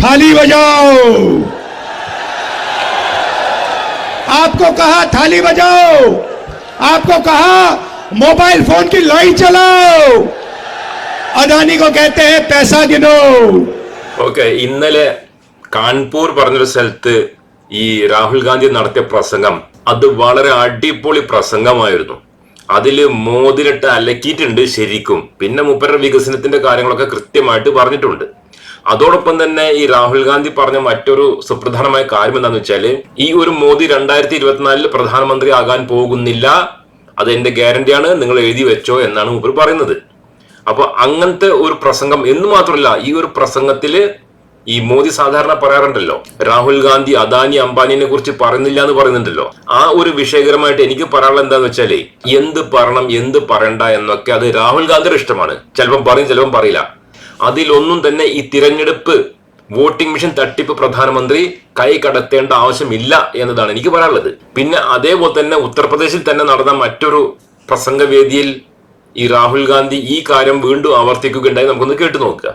थाली बजाओ आपको कहा थाली बजाओ आपको कहा मोबाइल फोन की लाइट चलाओ अदानी को कहते हैं पैसा गिनो ഓക്കെ ഇന്നലെ കാൺപൂർ പറഞ്ഞൊരു സ്ഥലത്ത് ഈ രാഹുൽ ഗാന്ധി നടത്തിയ പ്രസംഗം അത് വളരെ അടിപൊളി പ്രസംഗമായിരുന്നു അതില് മോതിരിട്ട് അലക്കിയിട്ടുണ്ട് ശരിക്കും പിന്നെ മുപ്പരുടെ വികസനത്തിന്റെ കാര്യങ്ങളൊക്കെ കൃത്യമായിട്ട് പറഞ്ഞിട്ടുണ്ട് അതോടൊപ്പം തന്നെ ഈ രാഹുൽ ഗാന്ധി പറഞ്ഞ മറ്റൊരു സുപ്രധാനമായ കാര്യം എന്താണെന്ന് വെച്ചാൽ ഈ ഒരു മോദി രണ്ടായിരത്തി ഇരുപത്തിനാലിൽ പ്രധാനമന്ത്രി ആകാൻ പോകുന്നില്ല അത് എന്റെ ഗ്യാരണ്ടിയാണ് നിങ്ങൾ എഴുതി വെച്ചോ എന്നാണ് മൂപ്പർ പറയുന്നത്. അപ്പൊ അങ്ങനത്തെ ഒരു പ്രസംഗം എന്ന് മാത്രമല്ല ഈ ഒരു പ്രസംഗത്തിൽ ഈ മോദി സാധാരണ പറയാറുണ്ടല്ലോ രാഹുൽ ഗാന്ധി അദാനി അംബാനിനെ കുറിച്ച് പറയുന്നില്ല എന്ന് പറയുന്നുണ്ടല്ലോ. ആ ഒരു വിഷയകരമായിട്ട് എനിക്ക് പറയാനുള്ള എന്താന്ന് വെച്ചാൽ എന്ത് പറയണം എന്ത് പറയണ്ട എന്നൊക്കെ അത് രാഹുൽ ഗാന്ധിയുടെ ഇഷ്ടമാണ്. ചിലപ്പം പറയും ചിലപ്പം പറയില്ല. അതിലൊന്നും തന്നെ ഈ തിരഞ്ഞെടുപ്പ് വോട്ടിംഗ് മെഷീൻ തട്ടിപ്പ് പ്രധാനമന്ത്രി കൈ കടത്തേണ്ട ആവശ്യമില്ല എന്നതാണ് എനിക്ക് പറയാനുള്ളത് പിന്നെ അതേപോലെ തന്നെ ഉത്തർപ്രദേശിൽ തന്നെ നടന്ന മറ്റൊരു പ്രസംഗവേദിയിൽ ഈ രാഹുൽ ഗാന്ധി ഈ കാര്യം വീണ്ടും ആവർത്തിക്കുകയുണ്ടായി നമുക്കൊന്ന് കേട്ടു നോക്കുക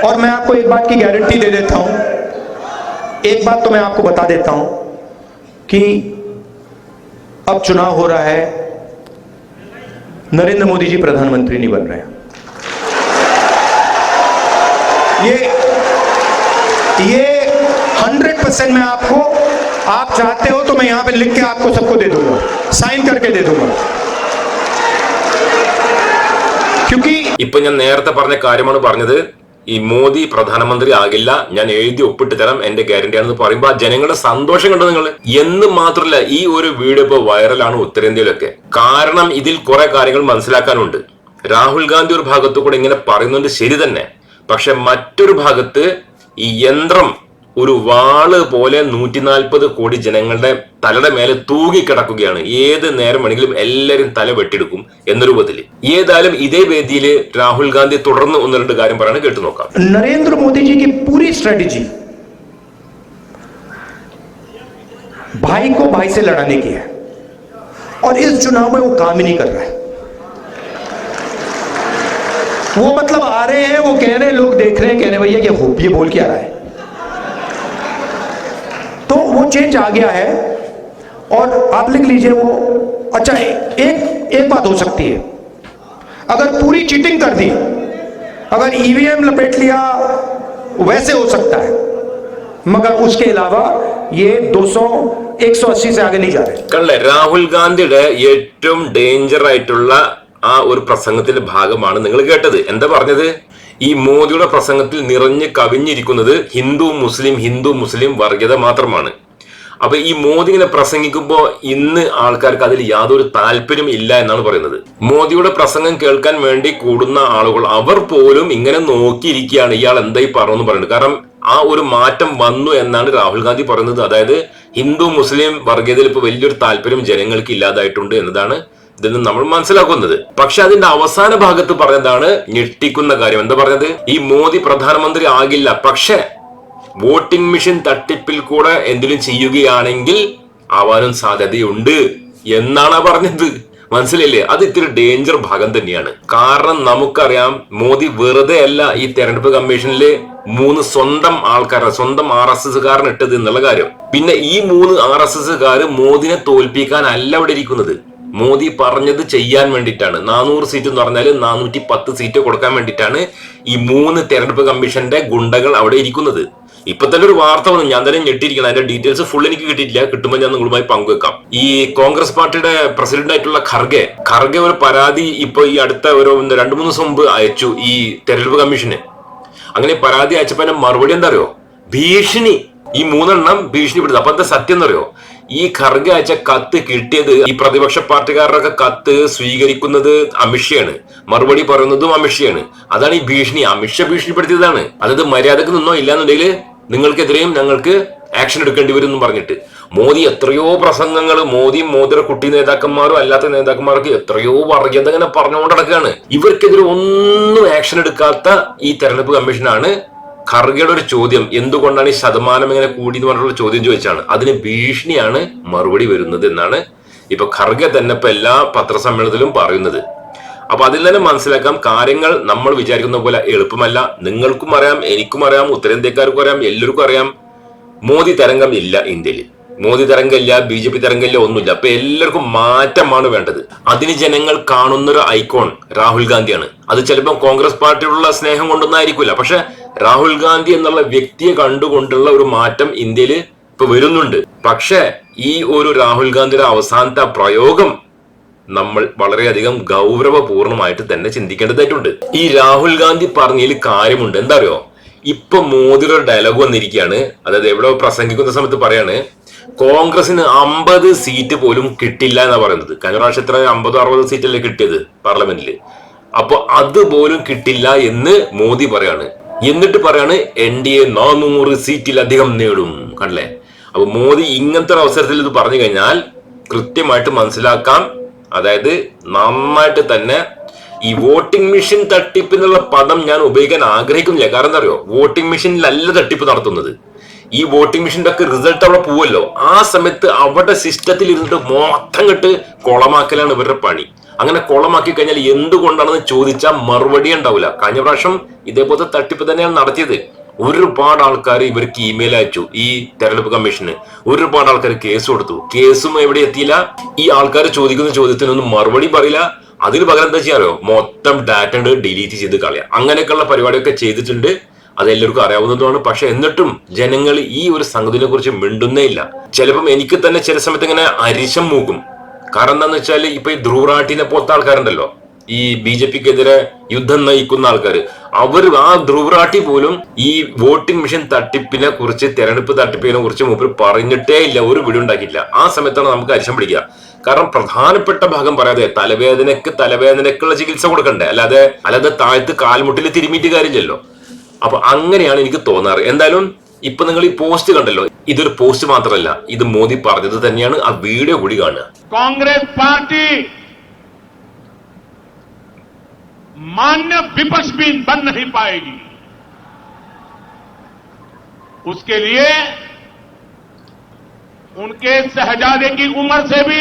और मैं आपको एक बात की गारंटी दे देता हूं एक बात तो मैं आपको बता देता हूं कि अब चुनाव हो रहा है नरेंद्र मोदी जी प्रधानमंत्री नहीं बन रहे हैं ये ये हंड्रेड परसेंट मैं आपको आप चाहते हो तो मैं यहां पे लिख के आपको सबको दे दूंगा साइन करके दे दूंगा क्योंकि ഇപ്പൊ ഞാൻ നേരത്തെ പറഞ്ഞ കാര്യമാണ് പറഞ്ഞത് ഈ മോദി പ്രധാനമന്ത്രി ആകില്ല ഞാൻ എഴുതി ഒപ്പിട്ട് തരാം എന്റെ ഗ്യാരണ്ടിയാണെന്ന് പറയുമ്പോൾ ആ ജനങ്ങളുടെ സന്തോഷം കണ്ടോ നിങ്ങൾ എന്ന് മാത്രമല്ല ഈ ഒരു വീഡിയോ ഇപ്പൊ വൈറലാണ് ഉത്തരേന്ത്യയിലൊക്കെ കാരണം ഇതിൽ കുറെ കാര്യങ്ങൾ മനസ്സിലാക്കാനുണ്ട് രാഹുൽ ഗാന്ധി ഒരു ഭാഗത്തു കൂടെ ഇങ്ങനെ പറയുന്നുണ്ട് ശരി തന്നെ പക്ഷെ മറ്റൊരു ഭാഗത്ത് ഈ യന്ത്രം ഒരു വാള് പോലെ നൂറ്റി നാൽപ്പത് കോടി ജനങ്ങളുടെ തലയുടെ മേലെ തൂങ്ങിക്കിടക്കുകയാണ് ഏത് നേരം വേണമെങ്കിലും എല്ലാവരും തല വെട്ടിയെടുക്കും എന്ന രൂപത്തിൽ ഏതായാലും ഇതേ വേദിയിൽ രാഹുൽ ഗാന്ധി തുടർന്ന് ഒന്ന് രണ്ട് കാര്യം പറയാണ് കേട്ടു നോക്കാം नरेंद्र मोदी जी की पूरी स्ट्रेटेजी भाई को भाई से लड़ाने की है और इस चुनाव में वो काम ही नहीं कर रहा है वो मतलब आ रहे हैं वो कह रहे हैं लोग देख रहे हैं कह रहे हैं भैया ये हो ये बोल क्या रहा है तो वो चेंज आ गया है और आप लिख लीजिए वो अच्छा एक एक बात हो सकती है अगर पूरी चीटिंग कर दी अगर ईवीएम लपेट लिया वैसे हो सकता है मगर उसके अलावा ये 200 180 से आगे नहीं जा रहे കണ്ടേ രാഹുൽ ഗാന്ധിയുടെ ഏറ്റവും ഡേഞ്ചർ ആയിട്ടുള്ള ആ ഒരു പ്രസംഗത്തിന്റെ ഭാഗമാണ് നിങ്ങൾ കേട്ടത്. എന്താ പറഞ്ഞത്? ഈ മോദിയുടെ പ്രസംഗത്തിൽ നിറഞ്ഞ് കവിഞ്ഞിരിക്കുന്നത് ഹിന്ദു മുസ്ലിം ഹിന്ദു മുസ്ലിം വർഗീയത മാത്രമാണ്. അപ്പൊ ഈ മോദി ഇങ്ങനെ പ്രസംഗിക്കുമ്പോൾ ഇന്ന് ആൾക്കാർക്ക് അതിൽ യാതൊരു താല്പര്യം ഇല്ല എന്നാണ് പറയുന്നത്. മോദിയുടെ പ്രസംഗം കേൾക്കാൻ വേണ്ടി കൂടുന്ന ആളുകൾ അവർ പോലും ഇങ്ങനെ നോക്കിയിരിക്കുകയാണ്. ഇയാൾ എന്തായി പറഞ്ഞു പറയുന്നത്. കാരണം ആ ഒരു മാറ്റം വന്നു എന്നാണ് രാഹുൽ ഗാന്ധി പറയുന്നത്. അതായത് ഹിന്ദു മുസ്ലിം വർഗീയതയിൽ ഇപ്പൊ വലിയൊരു താല്പര്യം ജനങ്ങൾക്ക് ഇല്ലാതായിട്ടുണ്ട് എന്നതാണ് ഇതിൽ നമ്മൾ മനസ്സിലാക്കുന്നത്. പക്ഷെ അതിന്റെ അവസാന ഭാഗത്ത് പറഞ്ഞതാണ് ഞെട്ടിക്കുന്ന കാര്യം. എന്താ പറഞ്ഞത്? ഈ മോദി പ്രധാനമന്ത്രി ആകില്ല. പക്ഷെ വോട്ടിംഗ് മെഷീൻ തട്ടിപ്പിൽ കൂടെ എന്തെങ്കിലും ചെയ്യുകയാണെങ്കിൽ ആവാനും സാധ്യതയുണ്ട് എന്നാണ് പറഞ്ഞത്. മനസ്സിലല്ലേ അത് ഇത്തിരി ഡേഞ്ചർ ഭാഗം തന്നെയാണ്. കാരണം നമുക്കറിയാം മോദി വെറുതെ അല്ല ഈ തെരഞ്ഞെടുപ്പ് കമ്മീഷനിൽ മൂന്ന് സ്വന്തം ആൾക്കാരെ സ്വന്തം ആർ എസ് എസ് ഇട്ടത് എന്നുള്ള കാര്യം. പിന്നെ ഈ മൂന്ന് ആർ എസ് എസ് മോദിനെ തോൽപ്പിക്കാൻ അല്ല അവിടെ ഇരിക്കുന്നത്. മോദി പറഞ്ഞത് ചെയ്യാൻ വേണ്ടിയിട്ടാണ്. നാനൂറ് സീറ്റ് എന്ന് പറഞ്ഞാൽ നാനൂറ്റി പത്ത് സീറ്റ് കൊടുക്കാൻ വേണ്ടിയിട്ടാണ് ഈ മൂന്ന് തെരഞ്ഞെടുപ്പ് കമ്മീഷന്റെ ഗുണ്ടകൾ അവിടെ ഇരിക്കുന്നത്. ഇപ്പൊ തന്നെ ഒരു വാർത്ത വന്നു. ഞാൻ തന്നെ ഞെട്ടിയിരിക്കണം അതിന്റെ ഡീറ്റെയിൽസ് ഫുൾ എനിക്ക് കിട്ടിയിട്ടില്ല. കിട്ടുമ്പോൾ ഞാൻ നിങ്ങളുമായി പങ്കുവെക്കാം. ഈ കോൺഗ്രസ് പാർട്ടിയുടെ പ്രസിഡന്റ് ആയിട്ടുള്ള ഖർഗെ. ഖർഗെ ഒരു പരാതി ഇപ്പൊ ഈ അടുത്ത ഒരു രണ്ടു മൂന്ന് ദിവസം മുമ്പ് അയച്ചു ഈ തെരഞ്ഞെടുപ്പ് കമ്മീഷന്. അങ്ങനെ പരാതി അയച്ചപ്പോ മറുപടി എന്താ അറിയോ? ഭീഷണി. ഈ മൂന്നെണ്ണം ഭീഷണിപ്പെടുത്തും അപ്പൊ എന്താ സത്യം എന്നറിയോ ഈ ഖർഗ അയച്ച കത്ത് കിട്ടിയത് ഈ പ്രതിപക്ഷ പാർട്ടിക്കാരുടെ കത്ത് സ്വീകരിക്കുന്നത് അമിഷയാണ് മറുപടി പറയുന്നതും അമിഷയാണ് അതാണ് ഈ ഭീഷണി. അമിഷ ഭീഷണിപ്പെടുത്തിയതാണ്. അതായത് മര്യാദയ്ക്ക് നിന്നോ ഇല്ലാന്നുണ്ടെങ്കിൽ നിങ്ങൾക്കെതിരെയും ഞങ്ങൾക്ക് ആക്ഷൻ എടുക്കേണ്ടി വരും എന്ന് പറഞ്ഞിട്ട്. മോദി എത്രയോ പ്രസംഗങ്ങൾ മോദിയും മോദിയുടെ കുട്ടി നേതാക്കന്മാരും അല്ലാത്ത നേതാക്കന്മാർക്ക് എത്രയോ വർഗീയത ഇങ്ങനെ പറഞ്ഞുകൊണ്ട് നടക്കുകയാണ്. ഇവർക്കെതിരെ ഒന്നും ആക്ഷൻ എടുക്കാത്ത ഈ തെരഞ്ഞെടുപ്പ് കമ്മീഷനാണ് ഖർഗയുടെ ഒരു ചോദ്യം എന്തുകൊണ്ടാണ് ഈ ശതമാനം ഇങ്ങനെ കൂടി എന്ന് പറഞ്ഞിട്ടുള്ള ചോദ്യം ചോദിച്ചാണ്. അതിന് ഭീഷണിയാണ് മറുപടി വരുന്നത് എന്നാണ് ഇപ്പൊ ഖർഗെ തന്നെ ഇപ്പൊ എല്ലാ പത്രസമ്മേളനത്തിലും പറയുന്നത്. അപ്പൊ അതിൽ തന്നെ മനസ്സിലാക്കാം കാര്യങ്ങൾ നമ്മൾ വിചാരിക്കുന്ന പോലെ എളുപ്പമല്ല. നിങ്ങൾക്കും അറിയാം എനിക്കും അറിയാം ഉത്തരേന്ത്യക്കാർക്കും അറിയാം എല്ലാവർക്കും അറിയാം. മോദി തരംഗം ഇല്ല ഇന്ത്യയിൽ. മോദി തരംഗമില്ല ബി ജെ പി തരംഗമില്ല ഒന്നുമില്ല. അപ്പൊ എല്ലാവർക്കും മാറ്റമാണ് വേണ്ടത്. അതിന് ജനങ്ങൾ കാണുന്ന ഒരു ഐക്കോൺ രാഹുൽ ഗാന്ധിയാണ്. അത് ചിലപ്പോൾ കോൺഗ്രസ് പാർട്ടിയുള്ള സ്നേഹം കൊണ്ടൊന്നായിരിക്കില്ല പക്ഷെ രാഹുൽ ഗാന്ധി എന്നുള്ള വ്യക്തിയെ കണ്ടുകൊണ്ടുള്ള ഒരു മാറ്റം ഇന്ത്യയിൽ ഇപ്പൊ വരുന്നുണ്ട്. പക്ഷെ ഈ ഒരു രാഹുൽ ഗാന്ധിയുടെ അവസാനത്തെ പ്രയോഗം നമ്മൾ വളരെയധികം ഗൗരവപൂർണമായിട്ട് തന്നെ ചിന്തിക്കേണ്ടതായിട്ടുണ്ട്. ഈ രാഹുൽ ഗാന്ധി പറഞ്ഞതിൽ കാര്യമുണ്ട്. എന്താ അറിയോ ഇപ്പൊ മോദിയുടെ ഡയലോഗ് വന്നിരിക്കുകയാണ്. അതായത് എവിടെ പ്രസംഗിക്കുന്ന സമയത്ത് പറയാണ് കോൺഗ്രസിന് അമ്പത് സീറ്റ് പോലും കിട്ടില്ല എന്നാ പറയുന്നത്. കഴിഞ്ഞ പ്രാവശ്യം എത്ര? അമ്പതോ അറുപതോ സീറ്റല്ലേ കിട്ടിയത് പാർലമെന്റിൽ അപ്പൊ അതുപോലും കിട്ടില്ല എന്ന് മോദി പറയാണ്. എന്നിട്ട് പറയാണ് എൻ ഡി എ നാനൂറ് സീറ്റിലധികം നേടും. കണ്ടല്ലേ? അപ്പൊ മോദി ഇങ്ങനത്തെ ഒരു അവസരത്തിൽ ഇത് പറഞ്ഞു കഴിഞ്ഞാൽ കൃത്യമായിട്ട് മനസ്സിലാക്കാം. അതായത് നന്നായിട്ട് തന്നെ ഈ വോട്ടിംഗ് മെഷീൻ തട്ടിപ്പ് എന്നുള്ള പദം ഞാൻ ഉപയോഗിക്കാൻ ആഗ്രഹിക്കുന്നില്ല. കാരണം എന്താ അറിയോ? വോട്ടിംഗ് മെഷീനിലല്ല തട്ടിപ്പ് നടത്തുന്നത്. ഈ വോട്ടിംഗ് മെഷീന്റെ ഒക്കെ റിസൾട്ട് അവിടെ പോവല്ലോ ആ സമയത്ത് അവിടെ സിസ്റ്റത്തിൽ ഇരുന്നിട്ട് മൊത്തം കെട്ട് കുളമാക്കലാണ് ഇവരുടെ പണി. അങ്ങനെ കുളമാക്കി കഴിഞ്ഞാൽ എന്തുകൊണ്ടാണെന്ന് ചോദിച്ചാൽ മറുപടി ഉണ്ടാവില്ല. കഴിഞ്ഞ പ്രാവശ്യം ഇതേപോലത്തെ തട്ടിപ്പ് തന്നെയാണ് നടത്തിയത്. ഒരുപാട് ആൾക്കാർ ഇവർക്ക് ഇമെയിൽ അയച്ചു ഈ തെരഞ്ഞെടുപ്പ് കമ്മീഷന്. ഒരുപാട് ആൾക്കാർ കേസ് കൊടുത്തു. കേസും എവിടെ എത്തിയില്ല? ഈ ആൾക്കാർ ചോദിക്കുന്ന ചോദ്യത്തിനൊന്നും മറുപടി പറയില്ല. അതിന് പകരം എന്താ ചെയ്യാറോ മൊത്തം ഡാറ്റ ഡിലീറ്റ് ചെയ്ത് കളയാം. അങ്ങനെയൊക്കെയുള്ള പരിപാടിയൊക്കെ ചെയ്തിട്ടുണ്ട്. അത് എല്ലാവർക്കും അറിയാവുന്നതുമാണ്. പക്ഷെ എന്നിട്ടും ജനങ്ങൾ ഈ ഒരു സംഗതിനെ കുറിച്ച് മിണ്ടുന്നേ ഇല്ല. ചിലപ്പം എനിക്ക് തന്നെ ചില സമയത്ത് ഇങ്ങനെ അരിശം മൂക്കും. കാരണം എന്താന്ന് വെച്ചാൽ ഇപ്പൊ ഈ ധ്രുവറാട്ടിനെ പോലത്തെ ആൾക്കാരുണ്ടല്ലോ. ഈ ബി ജെ പിക്കെതിരെ യുദ്ധം നയിക്കുന്ന ആൾക്കാർ അവർ ആ ധ്രുവറാട്ടി പോലും ഈ വോട്ടിംഗ് മെഷീൻ തട്ടിപ്പിനെ കുറിച്ച് തെരഞ്ഞെടുപ്പ് തട്ടിപ്പിനെ കുറിച്ച് മൂപ്പർ പറഞ്ഞിട്ടേ ഇല്ല. ഒരു വീഡിയോ ഉണ്ടാക്കിയില്ല ആ സമയത്താണ് നമുക്ക് അരിശം പിടിക്കുക. കാരണം പ്രധാനപ്പെട്ട ഭാഗം പറയാതെ തലവേദനക്ക് തലവേദനക്കുള്ള ചികിത്സ കൊടുക്കണ്ടേ? അല്ലാതെ അല്ലാതെ താഴത്ത് കാൽമുട്ടിൽ തിരുമിയിട്ട് കാര്യമില്ലല്ലോ. അപ്പൊ അങ്ങനെയാണ് എനിക്ക് തോന്നാറ്. എന്തായാലും ഇപ്പൊ നിങ്ങൾ ഈ പോസ്റ്റ് കണ്ടല്ലോ ഇതൊരു പോസ്റ്റ് മാത്രമല്ല ഇത് മോദി പറഞ്ഞത് തന്നെയാണ് ആ വീഡിയോ കൂടി കാണുക कांग्रेस पार्टी मान्य विपक्ष भी बन नहीं पाएगी उसके लिए उनके शहजादे की उम्र से भी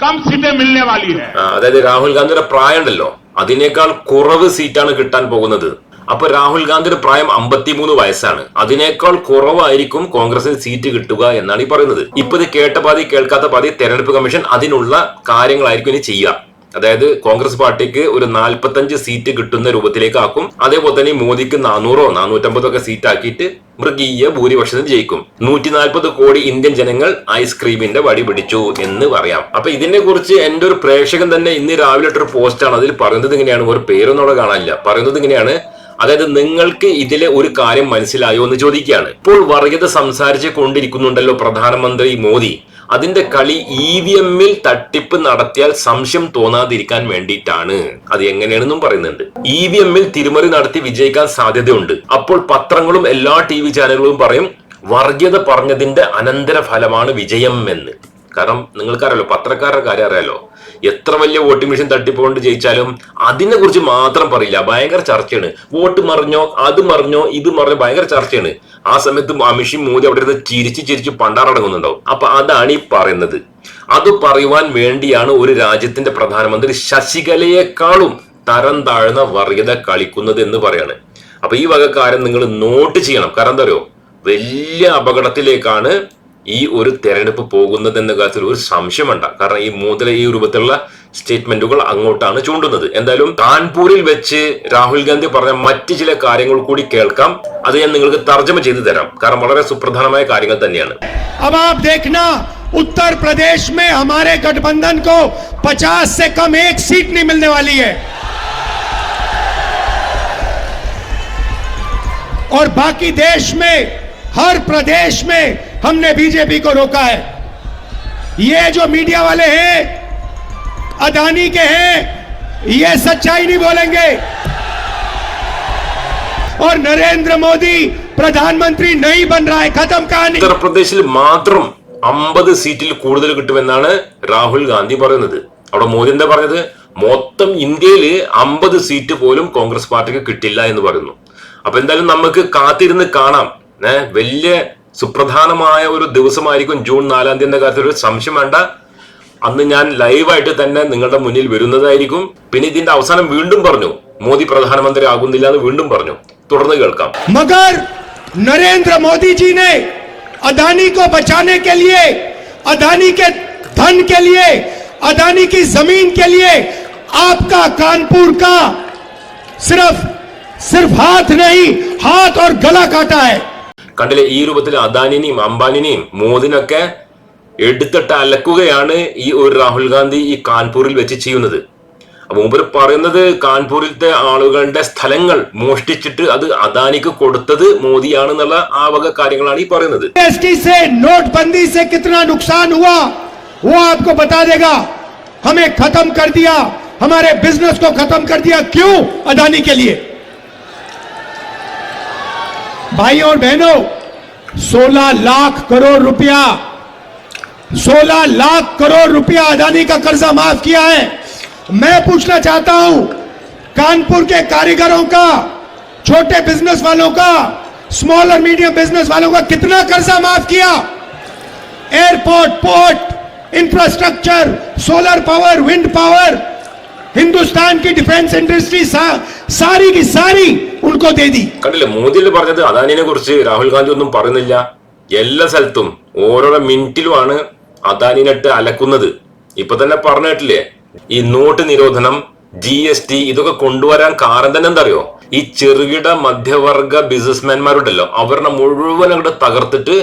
कम सीटें मिलने वाली है ആ, അതായത് രാഹുൽ ഗാന്ധിയുടെ പ്രായം ഉണ്ടല്ലോ അതിനേക്കാൾ കുറവ് സീറ്റാണ് കിട്ടാൻ പോകുന്നത് അപ്പൊ രാഹുൽ ഗാന്ധിയുടെ പ്രായം അമ്പത്തിമൂന്ന് വയസ്സാണ്. അതിനേക്കാൾ കുറവായിരിക്കും കോൺഗ്രസിന് സീറ്റ് കിട്ടുക എന്നാണ് ഈ പറയുന്നത്. ഇപ്പൊ ഇത് കേട്ട പാതി കേൾക്കാത്ത പാതി തെരഞ്ഞെടുപ്പ് കമ്മീഷൻ അതിനുള്ള കാര്യങ്ങളായിരിക്കും ഇനി ചെയ്യുക. അതായത് കോൺഗ്രസ് പാർട്ടിക്ക് ഒരു നാൽപ്പത്തഞ്ച് സീറ്റ് കിട്ടുന്ന രൂപത്തിലേക്ക് ആക്കും. അതേപോലെ തന്നെ മോദിക്ക് നാനൂറോ നാനൂറ്റമ്പതോ ഒക്കെ സീറ്റ് ആക്കിയിട്ട് മൃഗീയ ഭൂരിപക്ഷത്തിൽ ജയിക്കും. നൂറ്റി നാൽപ്പത് കോടി ഇന്ത്യൻ ജനങ്ങൾ ഐസ്ക്രീമിന്റെ വടി പിടിച്ചു എന്ന് പറയാം. അപ്പൊ ഇതിനെ കുറിച്ച് എന്റെ ഒരു പ്രേക്ഷകൻ തന്നെ ഇന്ന് രാവിലെ ഇട്ടൊരു പോസ്റ്റാണ്. അതിൽ പറയുന്നത് ഇങ്ങനെയാണ്. ഒരു പേരൊന്നും അവിടെ കാണാനില്ല. പറയുന്നത് ഇങ്ങനെയാണ്. അതായത് നിങ്ങൾക്ക് ഇതിലെ ഒരു കാര്യം മനസ്സിലായോ എന്ന് ചോദിക്കുകയാണ്. ഇപ്പോൾ വർഗീയത സംസാരിച്ച് കൊണ്ടിരിക്കുന്നുണ്ടല്ലോ പ്രധാനമന്ത്രി മോദി. അതിന്റെ കളി ഇ വി എമ്മിൽ തട്ടിപ്പ് നടത്തിയാൽ സംശയം തോന്നാതിരിക്കാൻ വേണ്ടിയിട്ടാണ്. അത് എങ്ങനെയാണെന്നും പറയുന്നുണ്ട്. ഇ വി എമ്മിൽ തിരിമറി നടത്തി വിജയിക്കാൻ സാധ്യതയുണ്ട്. അപ്പോൾ പത്രങ്ങളും എല്ലാ ടി വി ചാനലുകളും പറയും വർഗീയത പറഞ്ഞതിന്റെ അനന്തര ഫലമാണ് വിജയം എന്ന് കാരണം നിങ്ങൾക്കറിയാലോ പത്രക്കാരുടെ കാര്യം അറിയാലോ. എത്ര വലിയ വോട്ടിംഗ് മെഷീൻ തട്ടിപ്പോണ്ട് ജയിച്ചാലും അതിനെ കുറിച്ച് മാത്രം പറയില്ല. ഭയങ്കര ചർച്ചയാണ്. വോട്ട് മറിഞ്ഞോ അത് മറിഞ്ഞോ ഇത് മറിഞ്ഞോ ഭയങ്കര ചർച്ചയാണ്. ആ സമയത്ത് അമിഷി മോദി അവിടെ ഇരുന്ന് ചിരിച്ച് ചിരിച്ച് പണ്ടാറടങ്ങുന്നുണ്ടാവും അപ്പൊ അതാണ് ഈ പറയുന്നത്. അത് പറയുവാൻ വേണ്ടിയാണ് ഒരു രാജ്യത്തിന്റെ പ്രധാനമന്ത്രി ശശികലയെക്കാളും തരം താഴ്ന്ന വർഗീയത കളിക്കുന്നത് എന്ന് പറയാണ്. അപ്പൊ ഈ വക കാര്യം നിങ്ങൾ നോട്ട് ചെയ്യണം. കാരണം എന്താ വലിയ അപകടത്തിലേക്കാണ് ഈ ഒരു തെരഞ്ഞെടുപ്പ് പോകുന്നത് എന്ന കാര്യത്തിൽ ഒരു സംശയം വേണ്ട കാരണം ഈ മൂന്നിലെ ഈ രൂപത്തിലുള്ള സ്റ്റേറ്റ്മെന്റുകൾ അങ്ങോട്ടാണ് ചൂണ്ടുന്നത് എന്തായാലും കാൺപൂരിൽ വെച്ച് രാഹുൽ ഗാന്ധി പറഞ്ഞ മറ്റ് ചില കാര്യങ്ങൾ കൂടി കേൾക്കാം അത് ഞാൻ നിങ്ങൾക്ക് തർജ്ജമ ചെയ്തു തരാം കാരണം വളരെ സുപ്രധാനമായ കാര്യങ്ങൾ തന്നെയാണ് अब आप देखना उत्तर प्रदेश में हमारे गठबंधन को 50 से कम एक सीट नहीं मिलने वाली है और बाकी देश में हर प्रदेश में हमने बीजेपी को रोका है ये जो मीडिया वाले हैं अदानी के हैं ये सच्चाई नहीं बोलेंगे और नरेंद्र मोदी प्रधानमंत्री नहीं बन रहा है खत्म कहानी ഉത്തർപ്രദേശിൽ മാത്രം അമ്പത് സീറ്റിൽ കൂടുതൽ കിട്ടുമെന്നാണ് രാഹുൽ ഗാന്ധി പറയുന്നത് അവിടെ മോദി എന്താ പറഞ്ഞത് മൊത്തം ഇന്ത്യയിൽ അമ്പത് സീറ്റ് പോലും കോൺഗ്രസ് പാർട്ടിക്ക് കിട്ടില്ല എന്ന് പറയുന്നു അപ്പൊ എന്തായാലും നമുക്ക് കാത്തിരുന്ന് കാണാം ഏഹ് വലിയ സുപ്രധാനമായ ഒരു ദിവസമായിരിക്കും ജൂൺ നാലാം തീയതി എന്ന കാര്യത്തിൽ ഒരു സംശയം വേണ്ട അന്ന് ഞാൻ ലൈവായിട്ട് തന്നെ നിങ്ങളുടെ മുന്നിൽ വരുന്നതായിരിക്കും പിന്നെ ഇതിന്റെ അവസാനം വീണ്ടും പറഞ്ഞു മോദി പ്രധാനമന്ത്രി ആകുന്നില്ല എന്ന് വീണ്ടും പറഞ്ഞു തുടർന്ന് കേൾക്കാം मगर नरेंद्र मोदी जी ने अदानी को बचाने के लिए अदानी के धन के लिए अदानी की जमीन के लिए आपका कानपुर का सिर्फ सिर्फ हाथ नहीं हाथ और गला काटा है കണ്ടില്ലേ ഈ രൂപത്തിൽ അദാനിനെയും അംബാനിനെയും മോദിനൊക്കെ എടുത്തിട്ട് അലക്കുകയാണ് ഈ ഒരു രാഹുൽ ഗാന്ധി ഈ കാൺപൂരിൽ വെച്ച് ചെയ്യുന്നത് അപ്പൊ മൂപ്പര് പറയുന്നത് കാൺപൂരിലത്തെ ആളുകളുടെ സ്ഥലങ്ങൾ മോഷ്ടിച്ചിട്ട് അത് അദാനിക്ക് കൊടുത്തത് മോദിയാണെന്നുള്ള ആ വക കാര്യങ്ങളാണ് ഈ പറയുന്നത് जीएसटी से नोटबंदी से कितना नुकसान हुआ वो आपको बता देगा हमें खत्म कर दिया हमारे बिजनेस को खत्म कर दिया क्यों अदानी के लिए भाइयों और बहनों 16 लाख करोड़ रुपया 16 लाख करोड़ रुपया अदानी का कर्जा माफ़ किया है। मैं पूछना चाहता हूँ कानपुर के कारीगरों का छोटे बिज़नेस वालों का स्मॉल और मीडियम बिज़नेस वालों का कितना कर्जा माफ़ किया? Airport port infrastructure solar power wind power Hindustan की डिफेंस इंडस्ट्री सा, सारी की सारी ഉടുക്കോ തേതി? കണ്ടില്ലേ മോദിയിൽ പറഞ്ഞത്? അദാനിനെ കുറിച്ച് രാഹുൽ ഗാന്ധി ഒന്നും പറയുന്നില്ല. എല്ലാ സ്ഥലത്തും ഓരോരോ മിനിറ്റിലുമാണ് അദാനിനിട്ട് അലക്കുന്നത്. ഇപ്പൊ തന്നെ പറഞ്ഞിട്ടില്ലേ ഈ നോട്ട് നിരോധനം ജി എസ് ടി ഇതൊക്കെ കൊണ്ടുവരാൻ കാരണം തന്നെ എന്തറിയോ? ഈ ചെറുകിട മധ്യവർഗ ബിസിനസ്മാൻമാരുണ്ടല്ലോ അവരുടെ മുഴുവൻ അങ്ങോട്ട് തകർത്തിട്ട്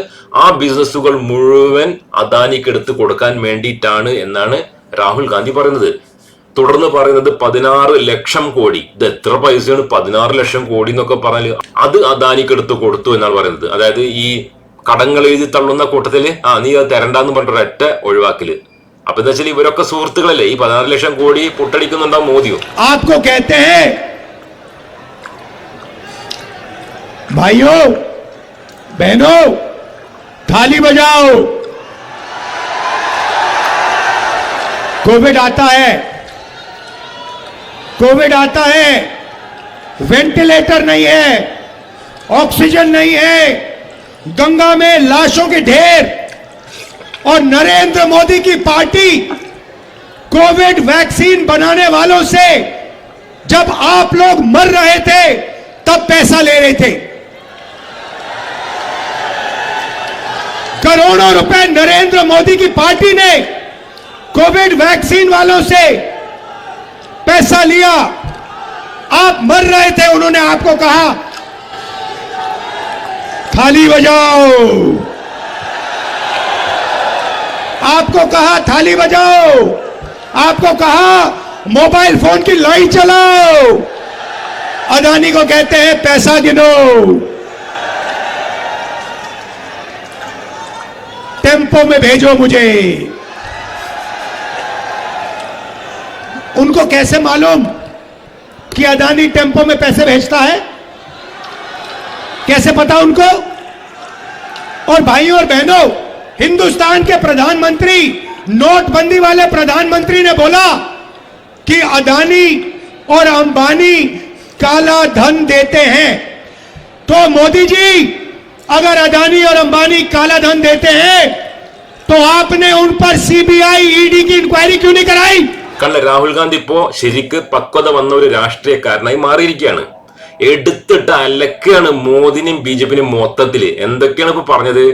ആ ബിസിനസ്സുകൾ മുഴുവൻ അദാനിക്ക് എടുത്ത് കൊടുക്കാൻ വേണ്ടിയിട്ടാണ് എന്നാണ് രാഹുൽ ഗാന്ധി പറയുന്നത്. തുടർന്ന് പറയുന്നത് പതിനാറ് ലക്ഷം കോടി ഇത് എത്ര പൈസയാണ് പതിനാറ് ലക്ഷം കോടി എന്നൊക്കെ പറഞ്ഞാൽ അത് അദാനിക്ക് എടുത്ത് കൊടുത്തു എന്നാണ് പറയുന്നത് അതായത് ഈ കടങ്ങൾ എഴുതി തള്ളുന്ന കൂട്ടത്തില് ആ നീ അത് തരണ്ടെന്ന് പറഞ്ഞ ഒറ്റ ഒഴിവാക്കല് അപ്പൊ എന്താ വെച്ചാൽ ഇവരൊക്കെ സുഹൃത്തുക്കളല്ലേ ഈ പതിനാറ് ലക്ഷം കോടി പൊട്ടടിക്കുന്നുണ്ടാവും മോദിയോ आपको कहते हैं भाइयों बहनों थाली बजाओ कोविड आता है कोविड आता है, वेंटिलेटर नहीं है, ऑक्सीजन नहीं है, गंगा में लाशों के ढेर और नरेंद्र मोदी की पार्टी कोविड वैक्सीन बनाने वालों से जब आप लोग मर रहे थे, तब पैसा ले रहे थे। करोड़ों रुपए नरेंद्र मोदी की पार्टी ने कोविड वैक्सीन वालों से पैसा लिया। आप मर रहे थे, उन्होंने आपको कहा, थाली बजाओ। आपको कहा, थाली बजाओ। आपको कहा, मोबाइल फ़ोन की लाइन चलाओ। अदानी को कहते हैं, पैसा गिनो। टेंपो में भेजो मुझे। उनको कैसे मालूम कि अदानी टेंपो में पैसे भेजता है? कैसे पता उनको? और भाइयों और बहनों, हिंदुस्तान के प्रधानमंत्री, नोटबंदी वाले प्रधानमंत्री ने बोला कि अदानी और अंबानी काला धन देते हैं। तो मोदी जी, अगर अदानी और अंबानी काला धन देते हैं तो आपने उन पर सीबीआई ईडी की इंक्वायरी क्यों नहीं कराई? കണ്ട രാഹുൽ ഗാന്ധി ഇപ്പോ ശരിക്ക് പക്വത വന്ന ഒരു രാഷ്ട്രീയക്കാരനായി മാറിയിരിക്കുകയാണ്. എടുത്തിട്ട് അലക്കാണ് മോദിനും ബി ജെ പിനെയും മൊത്തത്തിൽ. എന്തൊക്കെയാണ് ഇപ്പൊ പറഞ്ഞത്?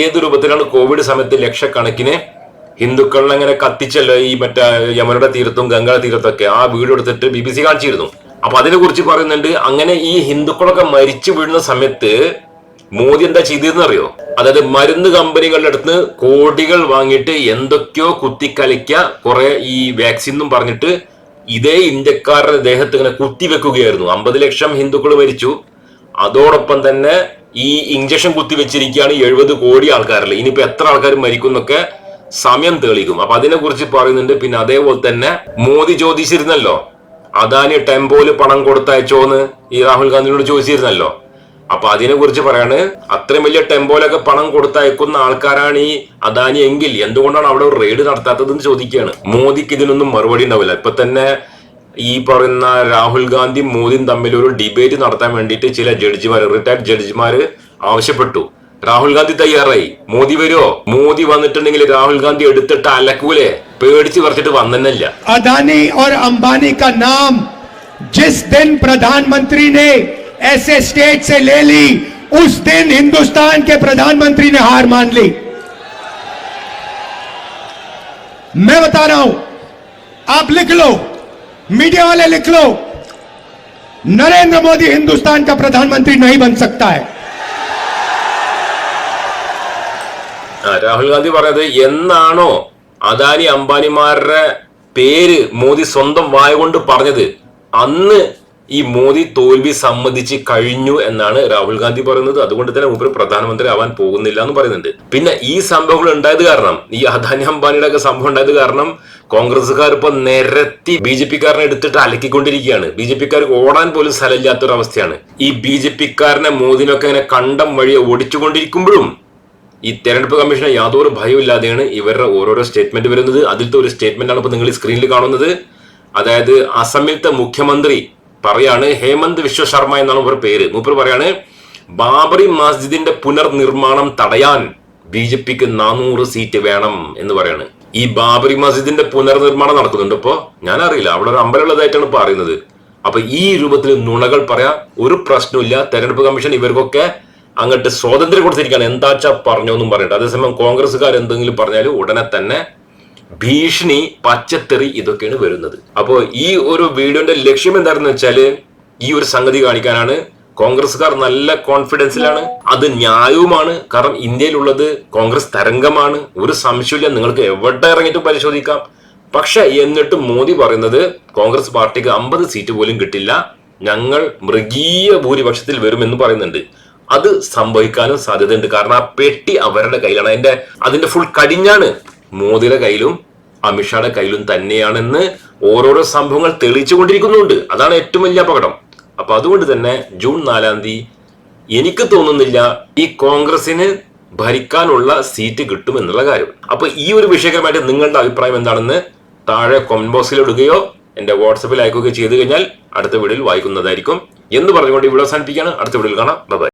ഏത് രൂപത്തിലാണ് കോവിഡ് സമയത്ത് ലക്ഷക്കണക്കിന് ഹിന്ദുക്കളിൽ അങ്ങനെ കത്തിച്ചല്ലോ ഈ മറ്റേ യമനയുടെ തീരത്തും ഗംഗയുടെ തീരത്തൊക്കെ? ആ വീഡിയോ എടുത്തിട്ട് ബി ബി സി കാണിച്ചിരുന്നു. അപ്പൊ അതിനെ കുറിച്ച് പറയുന്നുണ്ട് അങ്ങനെ ഈ ഹിന്ദുക്കളൊക്കെ മരിച്ചു വീഴുന്ന സമയത്ത് മോദി എന്താ ചെയ്തതെന്ന് അറിയോ? അതായത് മരുന്ന് കമ്പനികളുടെ അടുത്ത് കോടികൾ വാങ്ങിയിട്ട് എന്തൊക്കെയോ കുത്തിക്കലിക്ക കുറെ ഈ വാക്സിൻ എന്നും പറഞ്ഞിട്ട് ഇതേ ഇന്ത്യക്കാരുടെ ദേഹത്ത് ഇങ്ങനെ കുത്തിവെക്കുകയായിരുന്നു. അമ്പത് ലക്ഷം ഹിന്ദുക്കൾ മരിച്ചു. അതോടൊപ്പം തന്നെ ഈ ഇഞ്ചക്ഷൻ കുത്തിവെച്ചിരിക്കുകയാണ് എഴുപത് കോടി ആൾക്കാരല്ലേ ഇനിയിപ്പോ എത്ര ആൾക്കാർ മരിക്കും എന്നൊക്കെ സമയം തെളിയിക്കും. അപ്പൊ അതിനെ കുറിച്ച് പറയുന്നുണ്ട്. പിന്നെ അതേപോലെ തന്നെ മോദി ചോദിച്ചിരുന്നല്ലോ അദാനി ടെമ്പോയിൽ പണം കൊടുത്തയച്ചോന്ന് ഈ രാഹുൽ ഗാന്ധിയോട് ചോദിച്ചിരുന്നല്ലോ. അപ്പൊ അതിനെ കുറിച്ച് പറയാണ് അത്രയും വലിയ ടെമ്പോയിലൊക്കെ പണം കൊടുത്തയക്കുന്ന ആൾക്കാരാണ് ഈ അദാനി എങ്കിൽ. എന്തുകൊണ്ടാണ് അവിടെ ഒരു റെയ്ഡ് നടത്താത്തതെന്ന് ചോദിക്കുകയാണ്. മോദിക്ക് ഇതിനൊന്നും മറുപടി ഉണ്ടാവില്ല. ഇപ്പൊ തന്നെ ഈ പറയുന്ന രാഹുൽ ഗാന്ധി മോദിയും തമ്മിൽ ഒരു ഡിബേറ്റ് നടത്താൻ വേണ്ടിയിട്ട് ചില ജഡ്ജിമാർ റിട്ടയർഡ് ജഡ്ജിമാർ ആവശ്യപ്പെട്ടു. രാഹുൽ ഗാന്ധി തയ്യാറായി. മോദി വരുമോ മോദി വന്നിട്ടുണ്ടെങ്കിൽ രാഹുൽ ഗാന്ധി എടുത്തിട്ട് അലക്കൂലെ? പേടിച്ച് പറഞ്ഞിട്ട് വന്നെന്നല്ല. അദാനി ഓർ അംബാനി കാ നാം. ജിസ് ദിൻ പ്രധാനമന്ത്രി ऐसे स्टेट से ले ली उस दिन हिंदुस्तान के प्रधानमंत्री ने हार मान ली मैं बता रहा हूं आप लिख लो मीडिया वाले लिख लो नरेंद्र मोदी हिंदुस्तान का प्रधानमंत्री नहीं बन सकता है ആ, രാഹുൽ ഗാന്ധി പറഞ്ഞത് എന്നാണോ അദാനി അംബാനിമാരുടെ പേര് മോദി സ്വന്തം വായ കൊണ്ട് പറഞ്ഞത് അന്ന് ഈ മോദി തോൽവി സമ്മതിച്ച് കഴിഞ്ഞു എന്നാണ് രാഹുൽ ഗാന്ധി പറയുന്നത്. അതുകൊണ്ട് തന്നെ മുമ്പ് പ്രധാനമന്ത്രി ആവാൻ പോകുന്നില്ല എന്ന് പറയുന്നുണ്ട്. പിന്നെ ഈ സംഭവങ്ങൾ ഉണ്ടായത് കാരണം ഈ അദാനി അംബാനിയുടെ ഒക്കെ സംഭവം ഉണ്ടായത് കാരണം കോൺഗ്രസ്സുകാർ ഇപ്പൊ നിരത്തി ബി ജെ പിക്കാരനെ എടുത്തിട്ട് അലക്കിക്കൊണ്ടിരിക്കുകയാണ്. ബി ജെ പിക്കാർക്ക് ഓടാൻ പോലും സ്ഥലമില്ലാത്തൊരു അവസ്ഥയാണ് ഈ ബി ജെ പിക്കാരനെ മോദിനൊക്കെ ഇങ്ങനെ കണ്ടം വഴിയെ ഓടിച്ചുകൊണ്ടിരിക്കുമ്പോഴും ഈ തെരഞ്ഞെടുപ്പ് കമ്മീഷന് യാതൊരു ഭയമില്ലാതെയാണ് ഇവരുടെ ഓരോരോ സ്റ്റേറ്റ്മെന്റ് വരുന്നത്. അതിലത്തെ ഒരു സ്റ്റേറ്റ്മെന്റ് ആണ് ഇപ്പൊ നിങ്ങൾ സ്ക്രീനിൽ കാണുന്നത്. അതായത് അസമിലത്തെ മുഖ്യമന്ത്രി പറയാണ് ഹേമന്ത് വിശ്വ ശർമ്മ എന്നാണ് ഇവരുടെ പേര്. മൂപ്പർ പറയാണ് ബാബറി മസ്ജിദിന്റെ പുനർനിർമ്മാണം തടയാൻ ബി ജെ പിക്ക് നാനൂറ് സീറ്റ് വേണം എന്ന് പറയാണ്. ഈ ബാബറി മസ്ജിദിന്റെ പുനർനിർമ്മാണം നടക്കുന്നുണ്ട്. ഇപ്പോ ഞാൻ അറിയില്ല അവിടെ ഒരു അമ്പലമുള്ളതായിട്ടാണ് ഇപ്പൊ അറിയുന്നത്. അപ്പൊ ഈ രൂപത്തിൽ നുണകൾ പറയാൻ ഒരു പ്രശ്നമില്ല തെരഞ്ഞെടുപ്പ് കമ്മീഷൻ ഇവർക്കൊക്കെ അങ്ങോട്ട് സ്വാതന്ത്ര്യം കൊടുത്തിരിക്കുകയാണ്. എന്താച്ചാ പറഞ്ഞോന്നും പറഞ്ഞിട്ട്. അതേസമയം കോൺഗ്രസ്സുകാർ എന്തെങ്കിലും പറഞ്ഞാലും ഉടനെ തന്നെ ഭീഷണി പച്ചത്തെറി ഇതൊക്കെയാണ് വരുന്നത്. അപ്പോൾ ഈ ഒരു വീഡിയോന്റെ ലക്ഷ്യം എന്താണെന്ന് വെച്ചാൽ ഈ ഒരു സംഗതി കാണിക്കാനാണ്. കോൺഗ്രസ്സുകാർ നല്ല കോൺഫിഡൻസിലാണ്. അത് ന്യായവുമാണ്. കാരണം ഇന്ത്യയിലുള്ളത് കോൺഗ്രസ് തരംഗമാണ്. ഒരു സംശയമില്ല നിങ്ങൾക്ക് എവിടെ ഇറങ്ങിയിട്ട് പരിശോധിക്കാം. പക്ഷെ എന്നിട്ട് മോദി പറയുന്നത് കോൺഗ്രസ് പാർട്ടിക്ക് അമ്പത് സീറ്റ് പോലും കിട്ടില്ല. ഞങ്ങൾ മൃഗീയ ഭൂരിപക്ഷത്തിൽ വരുമെന്ന് പറയുന്നുണ്ട്. അത് സംഭവിക്കാനും സാധ്യതയുണ്ട്. കാരണം ആ പെട്ടി അവരുടെ കയ്യിലാണ്. അതിന്റെ അതിന്റെ ഫുൾ കടിഞ്ഞാണ് മോദിയുടെ കയ്യിലും അമിത്ഷായുടെ കയ്യിലും തന്നെയാണെന്ന് ഓരോരോ സംഭവങ്ങൾ തെളിയിച്ചുകൊണ്ടിരിക്കുന്നുണ്ട്. അതാണ് ഏറ്റവും വലിയ അപകടം. അപ്പൊ അതുകൊണ്ട് തന്നെ ജൂൺ നാലാം തീയതി എനിക്ക് തോന്നുന്നില്ല ഈ കോൺഗ്രസിന് ഭരിക്കാനുള്ള സീറ്റ് കിട്ടും എന്നുള്ള കാര്യം. അപ്പൊ ഈ ഒരു വിഷയകരമായിട്ട് നിങ്ങളുടെ അഭിപ്രായം എന്താണെന്ന് താഴെ കമന്റ് ബോക്സിൽ ഇടുകയോ എന്റെ വാട്സപ്പിൽ അയക്കുകയോ ചെയ്തു കഴിഞ്ഞാൽ അടുത്ത വീഡിയോയിൽ വായിക്കുന്നതായിരിക്കും. എന്ന് പറഞ്ഞുകൊണ്ട് ഇവിടെ അവസാനിപ്പിക്കുകയാണ്. അടുത്ത വീഡിയോയിൽ കാണാം. ബൈ